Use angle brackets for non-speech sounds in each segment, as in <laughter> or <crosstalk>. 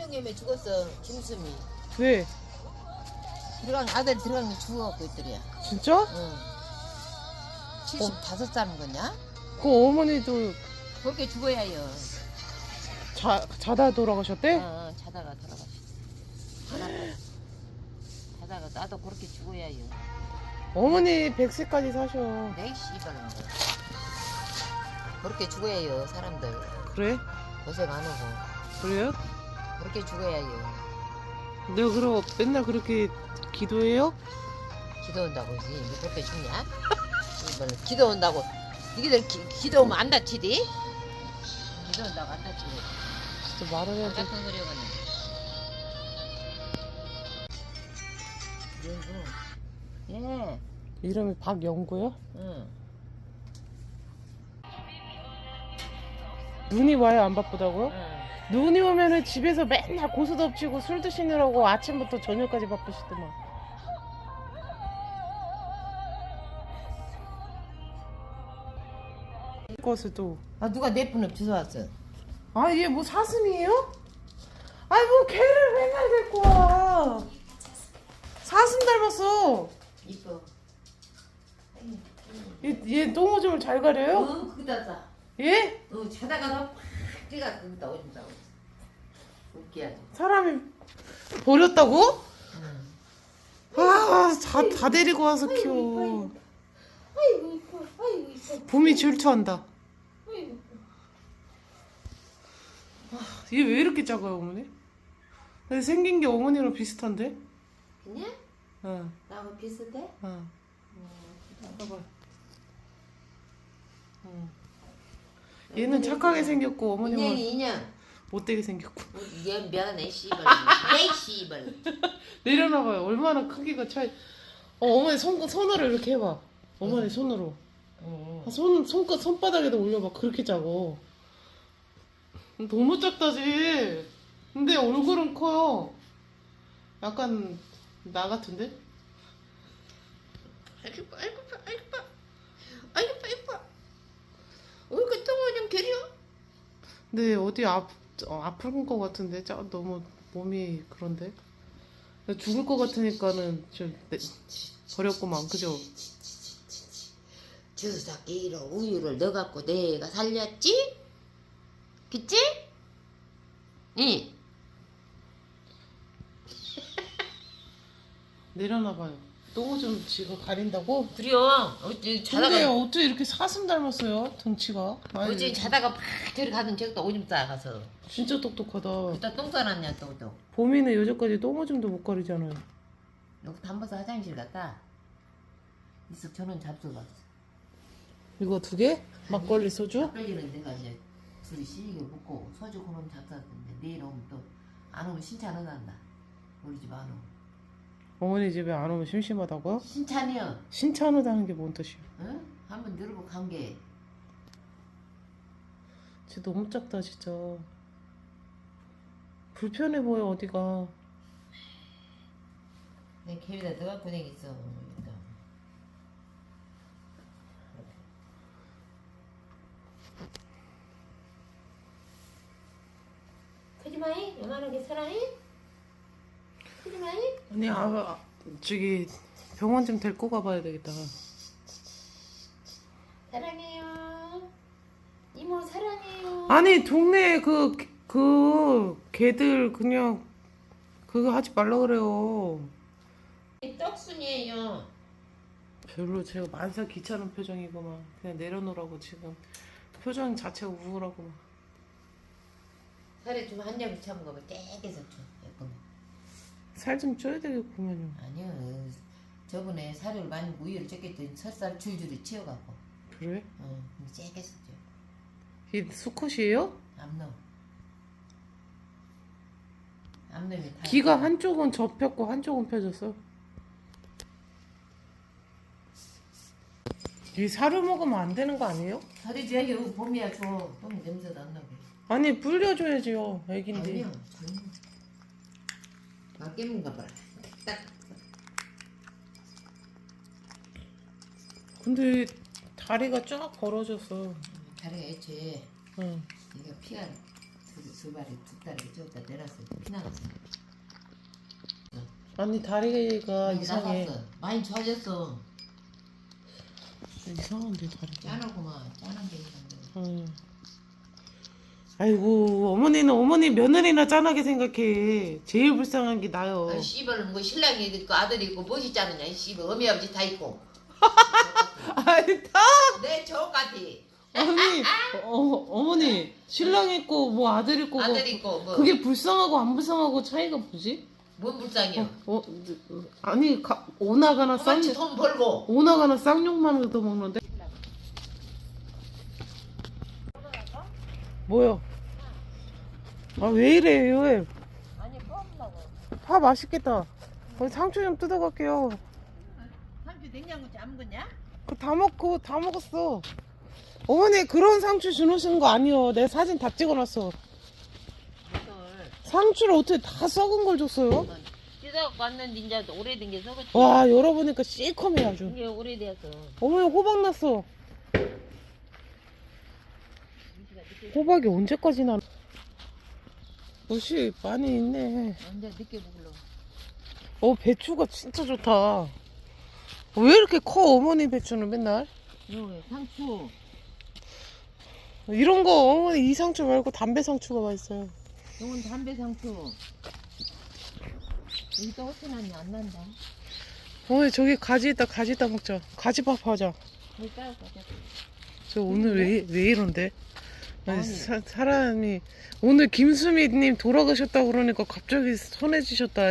신종염에 죽었어 김수미 왜? 들어간 아들 들어간 게 죽어갖고 있더래 진짜? 응 75살인 거냐? 그 어머니도 그렇게 죽어야 해요 자, 자다 돌아가셨대? 어, 어, 자다가 돌아가셨어 자다가, 자다가 나도 그렇게 죽어야 해요 어머니 100세까지 사셔. 내 씨발놈 그렇게 죽어야 해요 사람들 그래? 고생 안 하고 그래요? 그렇게 죽어야 해요 내가 그럼 맨날 그렇게 기도해요? 기도한다고 지뭐 그렇게 죽냐? 이걸 기도한다고 니들 기, 기도하면 안 다치디? 기도한다고 안 다치고 진짜 말을 해야 돼. 같은 소리 그리고 예 이름이 박영구요? 응. 눈이 와요? 안 바쁘다고요? 응. 눈이 오면은 집에서 맨날 고수 덮치고 술 드시느라고 아침부터 저녁까지 바쁘시더만. 것도. 아 누가 내 폰을 주워왔어 아, 얘 뭐 사슴이에요? 아이, 뭐 개를 맨날 데리고 와. 사슴 닮았어. 이뻐 얘, 얘 똥오줌을 잘 가려요? 어싸 예? 어 자다가 팍 뛰가 거기다 오준다고 웃기야지 사람이 버렸다고? 응. 아, 다, 다 데리고 와서 키워. 아이고 이뻐 아이고 이뻐 봄이 질투한다. 아이고 얘왜 이렇게 작아요, 어머니? 근데 생긴 게 어머니랑 비슷한데? 그냥? 응, 나하고 비슷해? 응. 봐봐. 응. 얘는 착하게 생겼고 어머님은 인형 못되게 생겼고. 얘 미안해 씨발 에이 씨발 내려놔봐요. 얼마나 크기가 차이. 어, 어머니 손 손으로 이렇게 해봐. 어머니 손으로. 응. 손 손끝 손바닥에다 올려봐. 그렇게 작어. 너무 작다지. 근데 얼굴은 커요. 약간 나 같은데? 아이고 아이고 이뻐 아이고 이뻐 아이고 이뻐 이뻐 얼굴 똥을 좀 겨려? 근데 어디 아, 어, 아픈 거 같은데. 짜, 너무 몸이 그런데. 죽을 것 같으니까는 좀 내, 버렸구만. 그죠? 주사기로 우유를 넣어갖고 내가 살렸지? 그치? 응. 내려놔봐요 똥오줌 지가 가린다고? 그래요. 자다가 근데 어떻게 이렇게 사슴 닮았어요 등치가? 아이, 어제 자다가 팍 저리 가던 저기다 오줌 싸 가서. 진짜 똑똑하다. 그다 똥 싸놨냐 또 또. 봄이는 여태까지 똥오줌도 못 가리잖아요. 여기 담버서 화장실 갔다 있어 저는 잡숴봤어. 이거 두 개? 막걸리 소주? 끌리는 데가 이제 둘이 시리게 먹고 소주 그놈 잡쌌는데 내일 오면 또 안 오면 신찬 안 한다. 우리 집 안 오면 어머니 집에 안 오면 심심하다고요? 신찬이요 신차하다는 게 뭔 뜻이야 응? 한번 누르고 간게 진짜 너무 작다 진짜 불편해 보여 어디가 내 개에다 너가 보내겠어 일단. 크지마이 요만하게 크지마이 아니 아, 아 저기 병원 좀 데리고 가봐야 되겠다. 사랑해요. 이모 사랑해요. 아니 동네에 그, 그 개들 그냥 그거 하지 말라 그래요. 떡순이에요. 별로 제가 만사 귀찮은 표정이고만 그냥 내려놓으라고 지금 표정 자체가 우울하고만 살에 좀 한약 참은 거봐. 떼게서 좀 살 좀 쪄야 되겠구만요. 아니요. 저번에 살을 많이 우유를 쪘겠더니 설살 줄줄이 치워갖고. 그래? 어 째겠었죠. 이게 수컷이에요? 암놈. 암놈이 다 귀가 한쪽은 접혔고 한쪽은 펴졌어. 이 살을 먹으면 안 되는 거 아니에요? 살이 줘야지 봄이야 줘똥 냄새도 안 나게 아니 불려줘야지요 애긴데. 아니요 전혀 막깨문가 봐라 딱 근데 다리가 쫙 벌어졌어 다리가 애초에 응. 이게 피가 두 발이 두 다리 저기다 내놨어. 피나갔어. 아니 다리가 이상해. 나갔어. 많이 좋아졌어. 이상한데 다리가. 짠하구만. 짠한 게 있는데. 응. 아이고 어머니는 어머니 며느리나 짠하게 생각해. 제일 불쌍한 게 나요. 아, 씨발 뭐 신랑이 있고 아들이 있고 무엇이 짜느냐 이 씨발 어미 아버지 다 있고. <laughs> 아니 다? 내 저같아 아니 어, 어머니 신랑 있고 뭐 아들 있고 뭐 아들 있고 뭐. 그게 불쌍하고 안 불쌍하고 차이가 뭐지? 뭔 불쌍이야 어, 어 아니 가, 오나가나 쌍 똑같이 돈 벌고. 오나가나 쌍욕만 얻어 먹는데? 뭐요? 아 왜 이래요? 왜? 아니 껌나고 파 맛있겠다. 어, 상추 좀 뜯어갈게요. 상추 냉장고 잠그냐? 그다 먹고 다 먹었어. 어머니 그런 상추 주무신 거 아니요. 내 사진 다 찍어놨어. 상추를 어떻게 다 썩은 걸 줬어요? 뜯어갖고 왔는데 이제 오래된 게 썩었지 와 열어보니까 시커매 아주. 이게 오래돼서 어머니 호박 났어. 호박이 언제까지 나? 옷이 많이 있네. 언제 늦게 먹으려고 어 배추가 진짜 좋다. 왜 이렇게 커 어머니 배추는 맨날? 요 상추 이런 거 어머니 이 상추 말고 담배 상추가 맛있어요. 요건 담배 상추 어떻게 났냐 안 난다 어머니 저기 가지 있다 가지 있다 먹자. 가지밥 하자. 여기 따로 가자 저 오늘 왜, 왜 이런데? 아니. 사, 사람이 오늘 김수미님 돌아가셨다 그러니까 갑자기 선해지셨다.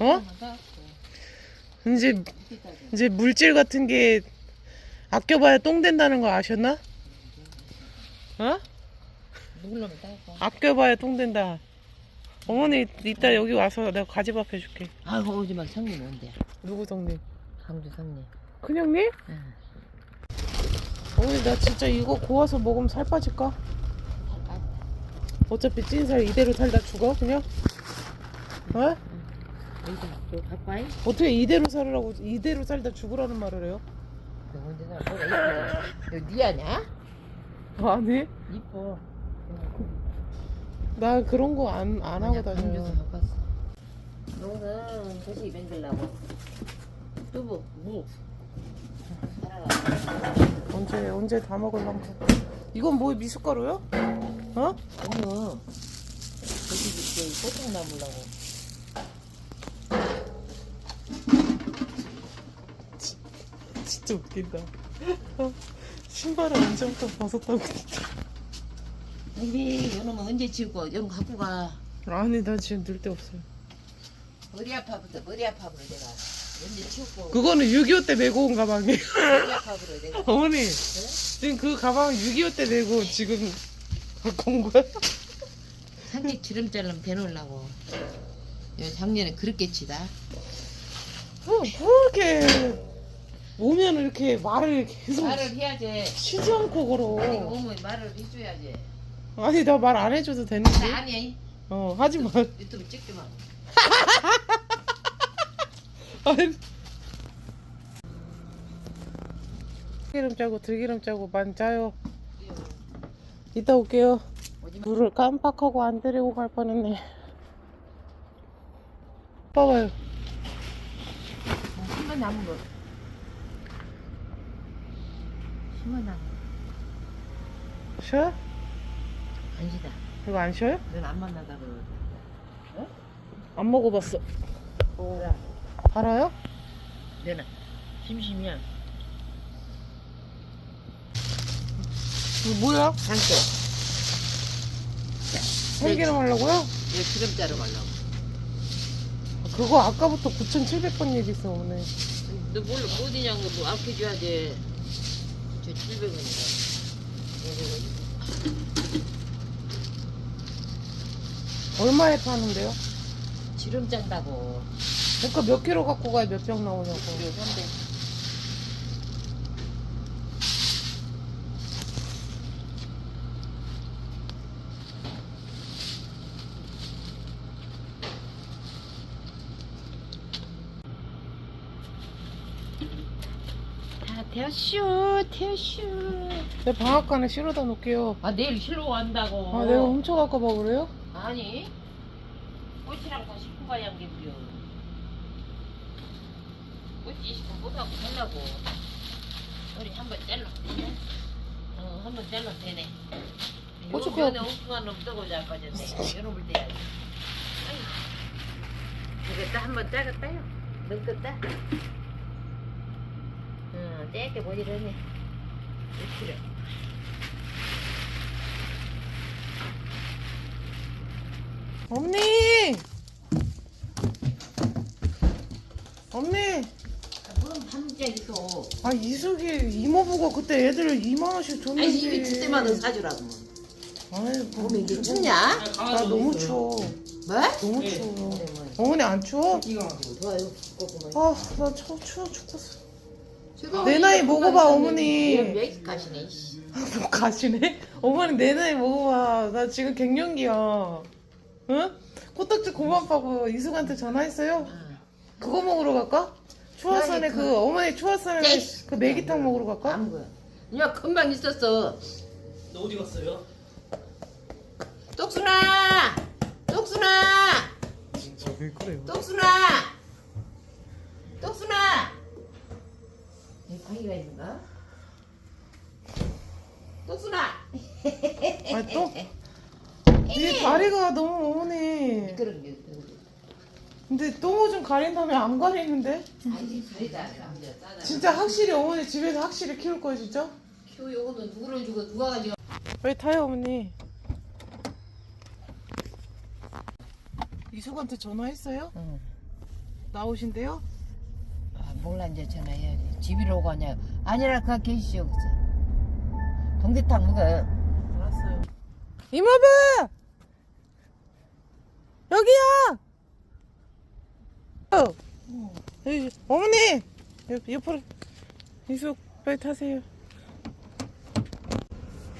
어? 이제 이제 물질 같은 게 아껴봐야 똥 된다는 거 아셨나? 어? 아껴봐야 똥 된다. 어머니 이따 여기 와서 내가 가지밥 해줄게. 아이고 오지 마 성님 온대 누구 성님? 강주 성님 큰형님? 응. 어머니 나 진짜 이거 고와서 먹으면 살 빠질까? 어차피 찐살 이대로 살다 죽어 그냥? 어? 어떻게 이대로 살으라고 이대로 살다 죽으라는 말을 해요? 너 뭐가 이뻐 너니 아냐? 아니 이뻐 나 그런 거 안 안 하고 다녀요. 너는 도시 만들라고 두부 무 살아라 언제 언제 다 먹을란가? 이건 뭐 미숫가루요? 어? 어머 도시 집게 꽃통 나물라고 진짜 웃긴다. <laughs> 신발을 언제부터 벗었다고 진짜. 이비 요놈은 언제 치우고 이런 거 갖고 가 아니 나 지금 늘데 없어요. 머리 아파부터 머리 아파부로 내가 그거는 6.25 때 메고 온 가방이에요. 어머니 지금 그 가방 6.25 때 메고 지금 갖고 온 거야? 상체 주름살름 배놓으려고 요 작년에 그렇게 치다 뭐, 그렇게 오면 이렇게 말을 계속 말을 해야지 쉬지 않고 아니 걸어. 오면 말을 해줘야지 아니 나 말 안 해줘도 되는데. 나 아니 어 하지 마. 유튜브 찍지 마 <laughs> 아니. 들기름 짜고 들기름 짜고 많이 짜요. 이따 올게요. 물을 깜빡하고 안 데리고 갈 뻔했네. 봐봐요. 심한 나무 거 심한 나무 쉬어? 안시다 이거 안 쉬어요? 넌안 만나다 그러고 안 먹어봤어. 야 알아요? 너는 심심이야 이거 뭐야? 상태 참기름 하려고요? 이거 기름 자르 가려고 그거 아까부터 9,700번 얘기했어 오늘. 너 뭘로 뭐 어디냐고 뭐 아껴줘야지 저 700원이다 얼마에 파는데요? 지름 짠다고 그러니까 몇 킬로 갖고 가야 몇 병 나오냐고. 선대 다 되었슈 되었슈 내 방앗간에 실어다 놓을게요. 아 내일 실로 간다고. 아, 내가 훔쳐갈까 봐 그래요? 아니 꽃이랑 다 싣고 가야 한게 무려. 꽃이 싣고 못하고 살라고. 우리 한번 잘라. 어 한번 잘라 되네. 면에 엉뚱한 놈 뜨고 잘 빠졌네. 여러분 때 해야지. 되겠다 한번 짜겠다요. 넣겠다. 응, 떼게 보이려네. 언니! 언니! 한짝이 또. 아, 이숙이 이모부가 그때 애들 2만 원씩 줬는데. 아니 이게 그때마다 사주라고. 뭐. 아이, 뭐. 몸이 이게 춥냐? 나 너무 추워. 뭐? 너무 네. 추워. 어머니 안 추워? 좋아요. 꼬꾸만. 아, 나 추워, 추워 죽겠어. 내 나이 먹어봐, 어머니. 왜 가시네. 이씨. 뭐 가시네? 어머니 내 나이 먹어봐. 나 지금 갱년기야. 응? 코딱지 고만 파고 이숙한테 전화했어요? 그거 먹으러 갈까? 추어산에 그러니까. 그 어머니 추어산에 네. 그 매기탕 먹으러 갈까? 아무거야. 야 금방 있었어. 너 어디 갔어요? 똑순아, 똑순아, 왜 그래요? 똑순아, 똑순아. <laughs> 이 방이가 있는가? 똑순아. 아 또? 네 다리가 너무 어머니. 게 그런 게. 근데 똥을 좀 가린다면 안 가리는데? 아니 가리다 남자 싸다. 진짜 확실히 어머니 집에서 확실히 키울 거예요 진짜? 표 요거는 누구를 주고 누가 가지고. 왜 타요 어머니? 이숙한테 전화했어요? 응. 나오신대요? 아, 몰라 이제 전화해야지. 집이로 가냐? 아니라 그냥 계시오 그죠? 동대탕 먹어. 알았어요. 이모부! 여기야! 어. 여기, 어머니! 옆, 옆으로. 이숙, 빨리 타세요.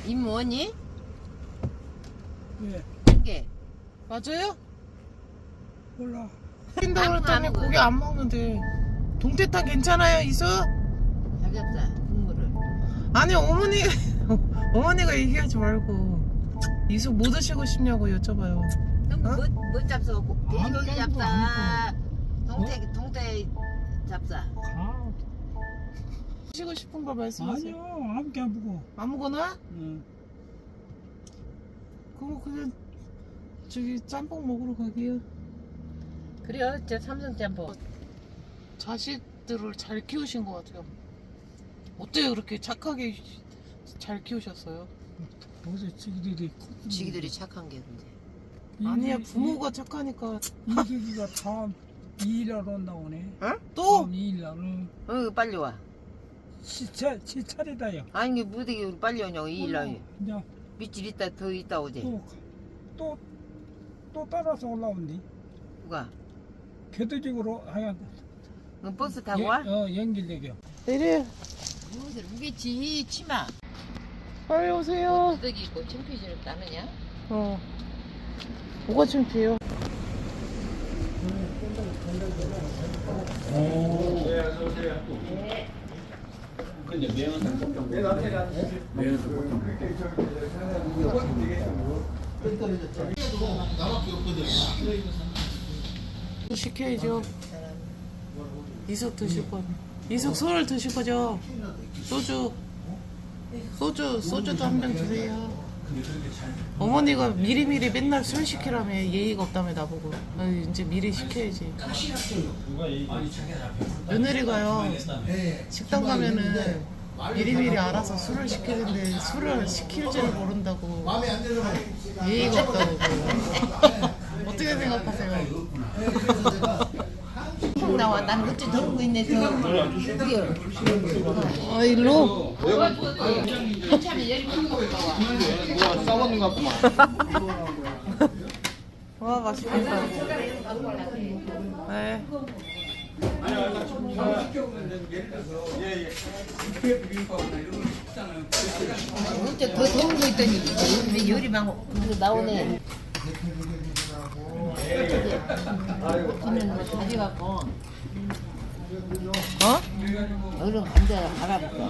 임원이? 왜? 이게 맞아요? 몰라. 낀다 안 그랬더니 먹어. 고기 안 먹는데. 동태탕 괜찮아요, 이숙? 삼겹살 국물을. 아니, 어머니, <laughs> 어머니가 얘기하지 말고. 이숙 뭐 드시고 싶냐고 여쭤봐요. 그럼 어? 뭐, 뭐 잡숴갖고 돼지고기 아무것도 잡사. 동태 동태 잡사. 가. 드시고 싶은 거 말씀하세요. 아니요, 아무게 안 보고. 아무거나? 응. 그럼 그냥 저기 짬뽕 먹으러 가게요. 그래요, 저 삼성 짬뽕. 자식들을 잘 키우신 것 같아요. 어떻게 그렇게 착하게 잘 키우셨어요? 어제 지기들이 지기들이 착한 게 근데. 아니야 부모가 착하니까 이기기가 다음 2일날 온다고 하네. 또 다음 2일날. 응. 어, 빨리 와. 시차, 시차리다요. 아니 무대기 우리 빨리 오냐고 이일 날. 그냥 밑줄 있다 더 있다 오지. 또, 또, 또 따라서 올라온디. 누가? 교도적으로 하얀. 너 버스 타고 와? 어, 연길대교. 내려 무슨 무겠지 치마. 빨리 오세요. 무더기 입고 창피지를 따느냐? 어 뭐가 창피해요? 시켜야죠. 이숙 드실 거. 이숙 소를 드실 거죠? 소주. 소주, 소주도 한 병 주세요. 어머니가 미리미리 맨날 술 시키라며 예의가 없다며 나보고. 아, 이제 미리 시켜야지. 며느리가요. 식당 가면은 미리미리 알아서 술을 시키는데 술을 시킬 줄 모른다고. 예의가 없다고. <laughs> 어떻게 생각하세요? 콩 나와. 난 어째 저러고 있네. 저. 그게. 아, 일로? 것 같구만. 와, 맛있겠다. 네. 어째 더 더운 거 있더니 왜 열이 막 나오네. 저는 뭐 가져갖고 어? 얼른 감자 갈아볼까.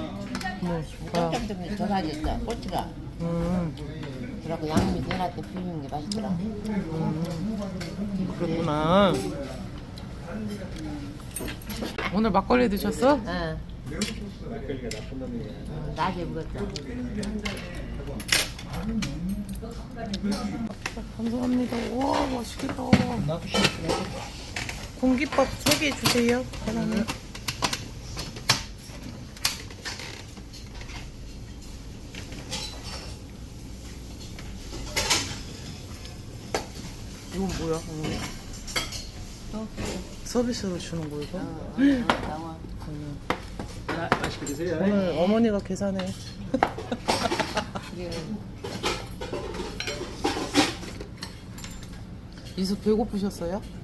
뭐, 뭐야? 깜짝 놀래 있어 꼬치가 음, 그래갖고 양념이 내놨더니 비비는 게 맛있더라 그렇구나. 오늘 막걸리 드셨어? 응 응, 낮에 먹었어 감사합니다. 와, 맛있겠다. 공깃밥 3개 주세요. 사장님. 이건 뭐야, 어머니? 서비스로 주는 거 이거? 나와 맛있게 드세요. 오늘 어머니가 계산해. 그래 이숙 배고프셨어요?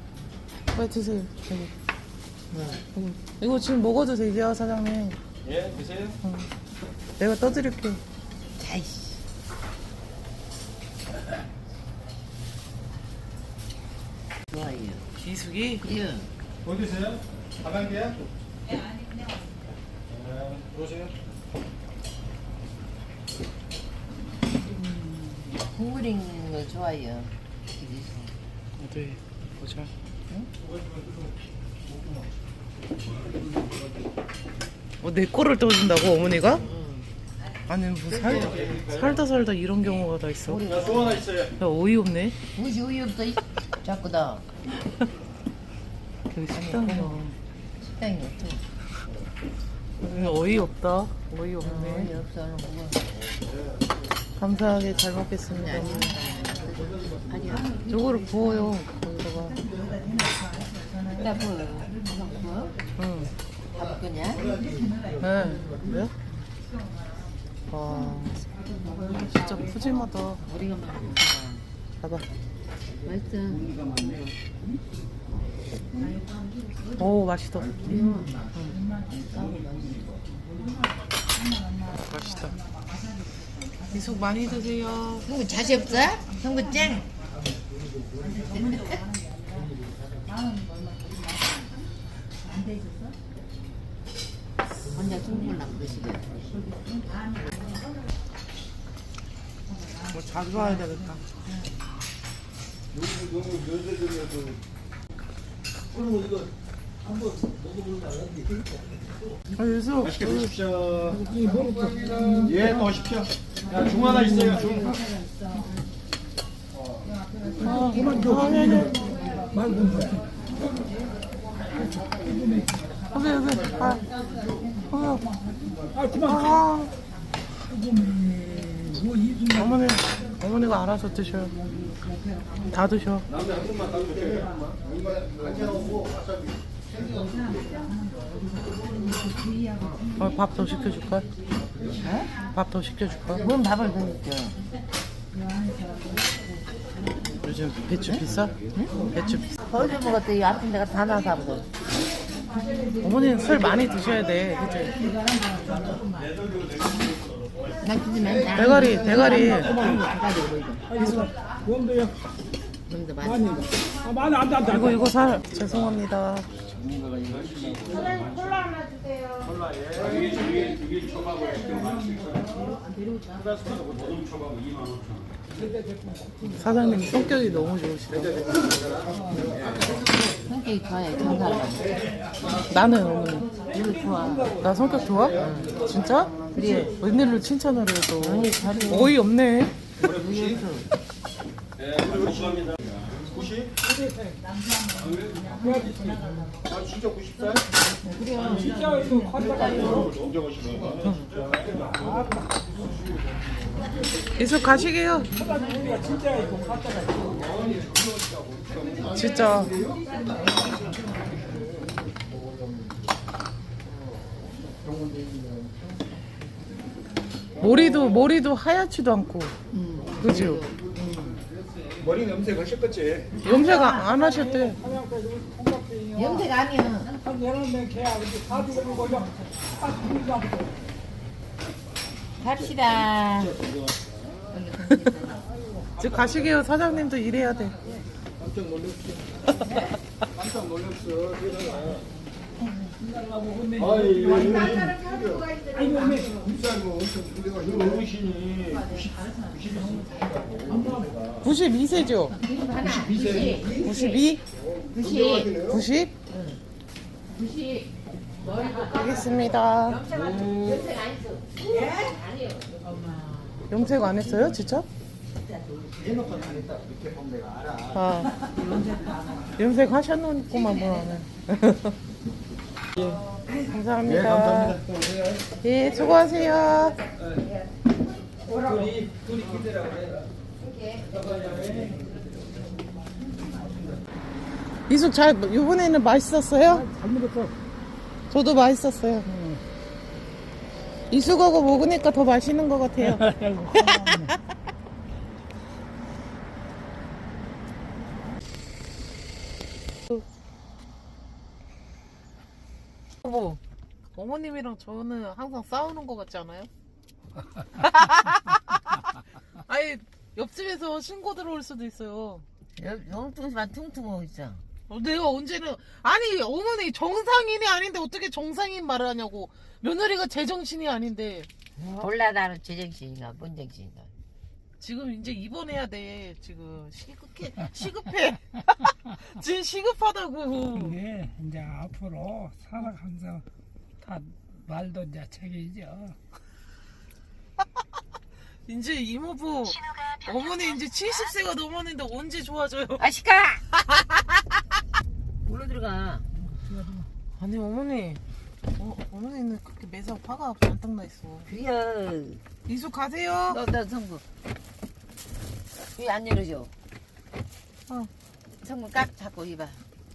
빨리 드세요. 여기. 이거 지금 먹어도 되죠, 사장님? 예, 드세요. 내가 떠드릴게. 아이씨 좋아요 이숙이? 그래 어디 드세요? 가방개야? 네, 아니요. 들어오세요. 국물 있는 거 좋아요 이게 어디 보자. 어, 내 거를 떠준다고 어머니가? 응. 아니 뭐 살다 살다 살다 이런 경우가 다 있어. 하나 있어요. 야 어이없네. 무시 우유 없어 이- 자꾸 다 <laughs> 여기 식당이야. 식당이 여기 어이없다. 어, 어이없네. 감사하게 잘 먹겠습니다. 아니야 요거를 부어요. 거기다가. 나 뭐, 이거 뭐? 응. 다 먹겠냐? 네. 그래요? 와, 진짜 푸짐하다. 우리가 먹는 봐봐. 맛있어 오, 맛있다. 맛있다. 이속 많이 드세요. 형부 자시 없어? 형부 짱? 혼자 숨을 남 드시게 뭐 자주 와야 되겠다. 아, 유수. 맛있게 드십시오. 예, 또 오십시오. 야, 중 하나 있어요, 중. 아, 아니, 아니. 여기, 여기. 아, 아, 아 그만 아. 뭐 이중 어머니, 어머니가 알아서 드셔요. 다 드셔. 어, 밥더 시켜줄까? 밥더 시켜줄까? 뭔 밥을 더 먹죠? 요즘 배추 비싸? 배추 비싸. 거기서 먹었더니 아픈 데가 다 나서 아프고 어머니는 술 많이 드셔야 돼. 그치? 대가리, 대가리. 이거, 이거 살. 죄송합니다. 사장님 성격이 너무 좋으시다. 성격이 좋아요 천사람 나는 어머니. 이거 좋아 나 성격 좋아? 진짜? 그래. 웬일로 칭찬을 해도 아니 잘해 어이 없네. 예, 그리고 감사합니다. 90? 아, 진짜 90살? 진짜 그 컨트가 언제 오시는 계속 가시게요. 진짜. 머리도 머리도 하얗지도 않고, 그죠? 머리 염색 하셨겠지? 염색 안, 안 하셨대. 염색 아니야 한 여러 명 개야 근데 다 죽어는 거죠 아 죽는 거 아무도 갑시다 <laughs> 이제 가시게요. 사장님도 일해야 돼. 깜짝 놀랐어. 깜짝 놀랐어. 세상에. 아이 이거 이거 비싼 거 엄청 우리가 이 어르신이 90 90 92세죠? 92세 92? 90 90? 90 알겠습니다. 염색 안 했어 아니요 염색 안 했어요? 진짜? 해놓고 이렇게 보면 내가 알아 아. 염색 하셨는구만, 뭐라는. 예, <laughs> 감사합니다. 예 감사합니다 또 오세요 예, 수고하세요. 둘이 둘이 기대라고 해 이숙 잘, 이번에는 맛있었어요? 잘 먹었어. 저도 맛있었어요. 이숙하고 먹으니까 더 맛있는 것 같아요. <laughs> <laughs> 여보, 어머님이랑 저는 항상 싸우는 것 같지 않아요? <laughs> 아니, 옆집에서 신고 들어올 수도 있어요. 엉뚱만 퉁퉁하고 있어 어, 내가 언제는 아니 어머니 정상인이 아닌데 어떻게 정상인 말을 하냐고. 며느리가 제정신이 아닌데. 몰라 나는 제정신인가 뭔 정신인가 지금 이제 입원해야 돼. 지금 시급해 <laughs> 시급해. <laughs> 지금 시급하다고. 근데 이제 앞으로 살아가면서 다 말도 이제 책이죠. <laughs> 이제 이모부 어머니 이제 70세가 넘었는데 언제 좋아져요? 아시카! 물로 들어가. 아니 어머니. 어, 어머니는 그렇게 매사 화가 잔뜩 나 있어. 그려 이수 가세요. 너너 성부 왜안 열어줘 어. 성부 깍 잡고 이봐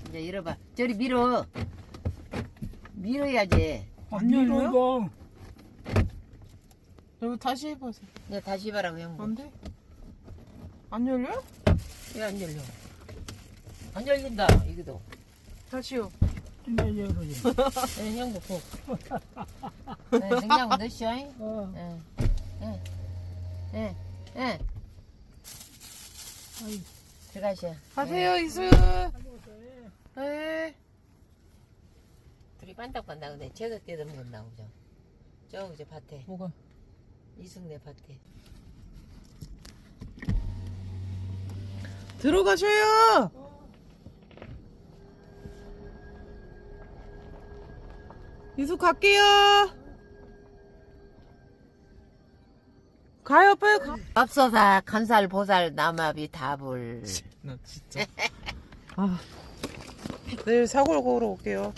이제 열어봐 저리 밀어 밀어야지 안 열려요? 여기 다시 해보세요 이제 다시 해봐라고 형부 안 돼? 안 열려? 왜 안 열려 안 열린다 이거도 다시요 이제 열어요. <laughs> 네, 형부 푹 네, 냉장고 넣으시오 잉? 어. 예, 예, 예, 예. 들어가시오. 가세요 이수 네 둘이 반짝반짝하네. 제가 떼던 건 나오죠. 저 밭에, 뭐가 이승내 밭에. 들어가셔요 이수 갈게요 가요 빨리. 가 밥솥아, 간살, 보살, 남아비, 다불. <laughs> 나 진짜. 아. 내일 사골 걸어 올게요